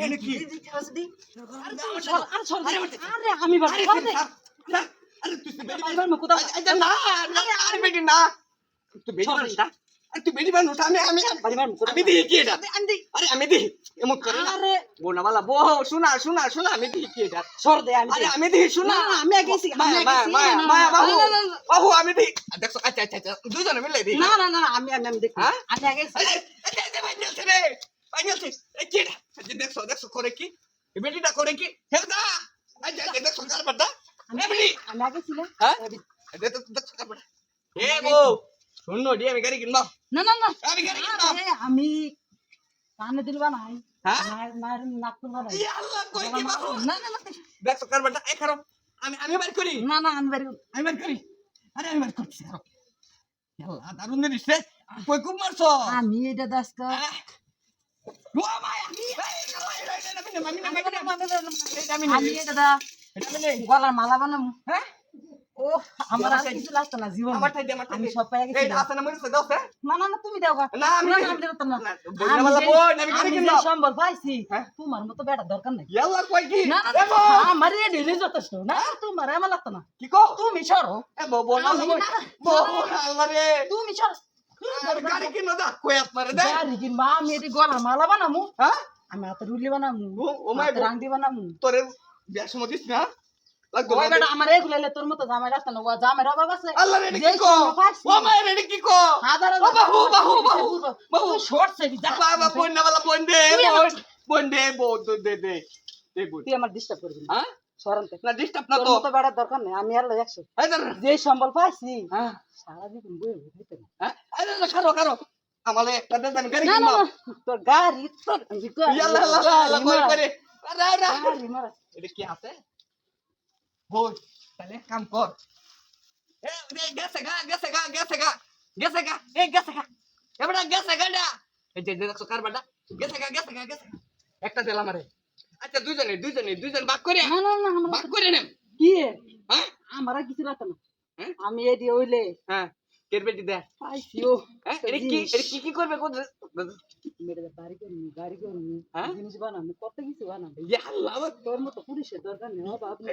এটা কি? আরে আমি বাড়ি আরে তুই বেটি কোথাও আচ্ছা না না, আরে বেটি না তুই বেটি মানুষ না আরে তুই বেটি মানুষ আমি আমি বাড়ি মারমু কোথাও আমি দেখি এমন করে না আরে বোনা বালা বো শোনা শোনা শোনা আমি দেখি কি এটা সর দে আমি আরে আমি দেখি শোনা আমি গেছি, আমি গেছি। মায়া বাবু। বাবু আমি দেখি দেখো আচ্ছা আচ্ছা আচ্ছা দুজনে মিলে দেখি না না না আমি আমি আমি দেখি হ্যাঁ? আমি আগে গেছি। আরে আরে আরে ভাই নিলছে রে ভাই নিলছে কি এটা আচ্ছা, দেখছ দেখছ করে কি এই বেটিটা করে কি হেদা আচ্ছা আচ্ছা দেখছ কারবারটা আমি এ আমি আগে ছিল হ্যাঁ দেখো দেখছ কারবারটা এ বউ শুনো ডি আমি গাড়ি কিনবো না না না আমি গাড়ি কিনবো আমি কানে দিলবা নাই হ্যাঁ? ইয়া আমি আমি বার করি না না আমি বাড়ি আমি বার করি আরে আমি বার করছি আল্লাহ দারুণ জিনিস রে কই খুব মারছো আমি এটা দাসকা ও মায়া এই এটা না মিনে মামি না মামি না এটা আমি আমি এটা দা এটা মিনে গলার মালা বানামু হ্যাঁ আমার আর কিছু লাগতো না জীবন আমার ঠাই দে আমার ঠাই আমি দে সব পাই গেছি এই আছে না দাও না না না তুমি দাও গা। না আমি না, না, আমি দিতে না। না, বইনা আমি বালা যে- বই, আমি গাড়ি আমি সম্বল পাইছি? তোমার মতো বেটা দরকার নাই। ইয়াল্লা কই কি? না না আমার রেডি হলে যথেষ্ট। না তোমার আমার লাগতো না। কি কো তুমি সরো। এ বউ বউ না। বউ আল্লাহ রে। তুমি সরো। গাড়ি কিনো দা কই আপনারে দে। গাড়ি কিনবা আমি এটি গলার মালা বানামু। হ্যাঁ? আমি হাতে রুলি বানামু ও- মাই গো। বানামু। তোরে বিয়ার সময় না। আমার ডিস্টার্ব করবি না সরান্তে না ডিস্টার্ব না তো বেড়ার দরকার নেই আমি আর একশো যে সম্বল পাইছি সারা জীবন বই হইতে না আরে না খারো খারো আমালে একটা দে গাড়ি না না তোর গাড়ি তোর গাড়ি, ইয়াল্লা আল্লাহ আল্লাহ কই করে আরে আরে এটা কি আছে বোন তাহলে এক কাম কর এ রে গেছে গা গেছে গা গেছে গা গেছে গা এ গেছে গা এবড়া গেছে গা না এই যে দেখছ কারবাটা গেছে গা গেছে গা গেছে গা। একটা দিলাম আমারে আচ্ছা দুইজনে দুইজনে দুইজন ভাগ করে না না না আমার ভাগ করে নেম কি হ্যাঁ আমার আর কিছু লাগতো না হ্যাঁ? আমি এদি হইলে হ্যাঁ কেরবেটি দে হ্যাঁ এটা কি এটা কি কি করবে কোন মেরে দে বাড়ি করবি গাড়ি করবি হ্যাঁ? জিনিস বানাবো কত কিছু বানাবো ইয়া তোর মতো পুলিশের দরকার নেই আপনি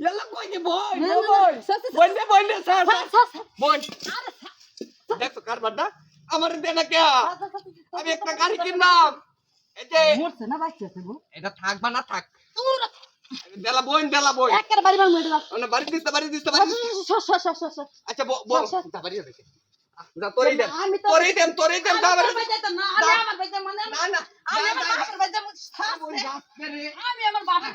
ইয়াল্লা কই যে বই বই বই বই স্যার বই দেখো কারবারটা আমার দে কে আমি একটা গাড়ি কিনলাম এই যে মরছে না বাচ্চা আছে গো এটা থাক না থাক দেলা বই দেলা বই একের বাড়ি ভাঙবো এটা মানে বাড়ি দিতে বাড়ি দিতে বাড়ি দিতে। সর সর সর সর সর আচ্ছা বল বল স্যার, যা বাড়ি দেখে যা তোরই দেন তোরই দেন তোরই দেন আমি আমার বাপের